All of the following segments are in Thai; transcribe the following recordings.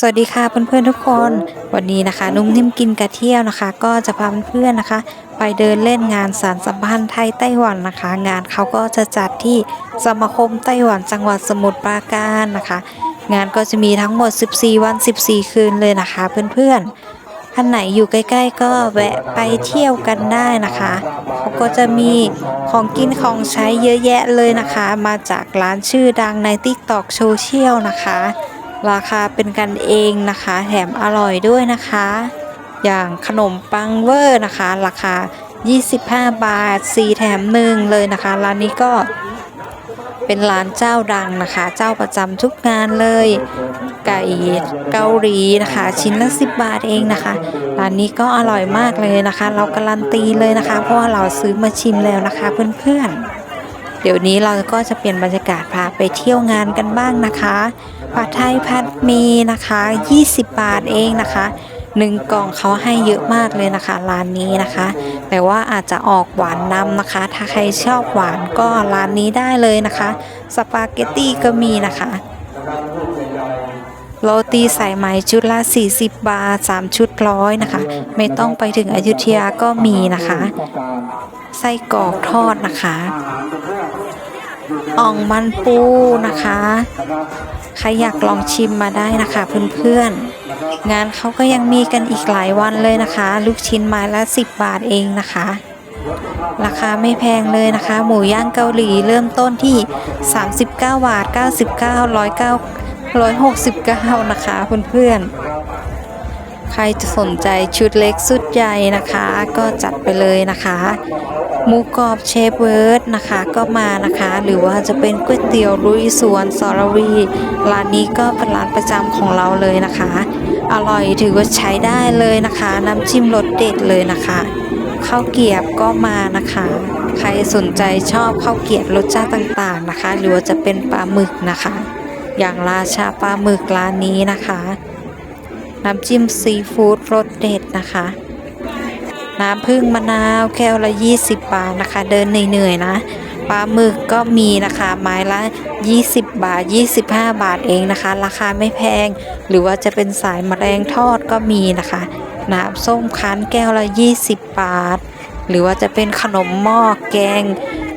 สวัสดีค่ะเพื่อนๆทุกคนวันนี้นะคะ นุ่มนิ่มกินกระเที่ยวนะคะ ก็จะพาเพื่อนๆนะคะ ไปเดินเล่นงานสารสัมพันธ์ไทยไต้หวันนะคะ งานเขาก็จะจัดที่สมาคมไต้หวันจังหวัดสมุทรปราการนะคะ งานก็จะมีทั้งหมด 14 วัน 14 คืนเลยนะคะ เพื่อนๆท่านไหนอยู่ใกล้ ๆ ก็แวะไปเที่ยวกันได้นะคะเขาก็จะมีของกินของใช้เยอะแยะเลยนะคะ มาจากร้านชื่อดังใน TikTok โซเชียลนะคะ ราคาเป็นกันเองนะคะ แถมอร่อยด้วยนะคะ อย่างขนมปังเวอร์นะคะ ราคา 25 บาท 4 แถมหนึ่งเลยนะคะ ร้านนี้ก็เป็นร้านเจ้าดังนะคะ เจ้าประจำทุกงานเลย ไก่เกาหลีนะคะ ชิ้นละ10 บาทเองนะคะ ร้านนี้ก็อร่อยมากเลยนะคะ เราการันตีเลยนะคะ เพราะว่าเราซื้อมาชิมแล้วนะคะเพื่อนๆ เดี๋ยวนี้เราก็จะเปลี่ยนบรรยากาศพาไปเที่ยวงานกันบ้างนะคะผัดไทยผัดมีนะคะ 20 บาทเองนะคะหนึ่งกล่องเขาให้เยอะมากเลยนะคะ ร้านนี้นะคะ แต่ว่าอาจจะออกหวานนำนะคะ ถ้าใครชอบหวานก็ร้านนี้ได้เลยนะคะ สปาเกตตี้ก็มีนะคะ โรตีสายไหมชุดละ 40 บาท 3 ชุดร้อยนะคะ ไม่ต้องไปถึงอยุธยาก็มีนะคะ ไส้กรอกทอดนะคะอ่องมันปูนะคะ ใครอยากลองชิมมาได้นะคะเพื่อนๆ งานเขาก็ยังมีกันอีกหลายวันเลยนะคะ ลูกชิ้นไม้ละ 10 บาทเองนะคะ ราคาไม่แพงเลยนะคะ หมูย่างเกาหลีเริ่มต้นที่ 39 บาท 99 109 169 นะคะเพื่อนๆ ใครจะสนใจชุดเล็กสุดใหญ่นะคะ ก็จัดไปเลยนะคะหมูกรอบเชฟเวิร์ดนะคะก็มานะคะ หรือว่าจะเป็นก๋วยเตี๋ยวลุยสวนสรวีร้านนี้ก็เป็นร้านประจำของเราเลยนะคะ อร่อยถือว่าใช้ได้เลยนะคะ น้ำจิ้มรสเด็ดเลยนะคะข้าวเกียบก็มานะคะ ใครสนใจชอบข้าวเกียบรสชาติต่างๆนะคะ หรือว่าจะเป็นปลาหมึกนะคะ อย่างราชาปลาหมึกร้านนี้นะคะ น้ำจิ้มซีฟู้ดรสเด็ดนะคะ น้ำผึ้งมะนาวแก้วละ 20 บาทนะคะ เดินเหนื่อยๆนะปลาหมึกก็มีนะคะไม้ละ 20 บาท 25 บาทเองนะคะ ราคาไม่แพง หรือว่าจะเป็นสายมแมลงทอดก็มีนะคะน้ำส้มคั้นแก้วละ 20 บาท หรือว่าจะเป็นขนมหม้อแกง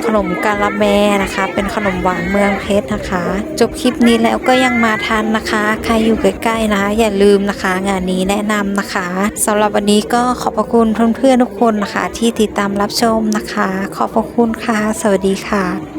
ขนมกาละแมนะคะ เป็นขนมหวานเมืองเพชรนะคะ จบคลิปนี้แล้วก็ยังมาทันนะคะ ใครอยู่ใกล้ๆนะ อย่าลืมนะคะ งานนี้แนะนำนะคะสำหรับวันนี้ก็ขอบพระคุณเพื่อนๆทุกคนนะคะ ที่ติดตามรับชมนะคะ ขอบพระคุณค่ะ สวัสดีค่ะ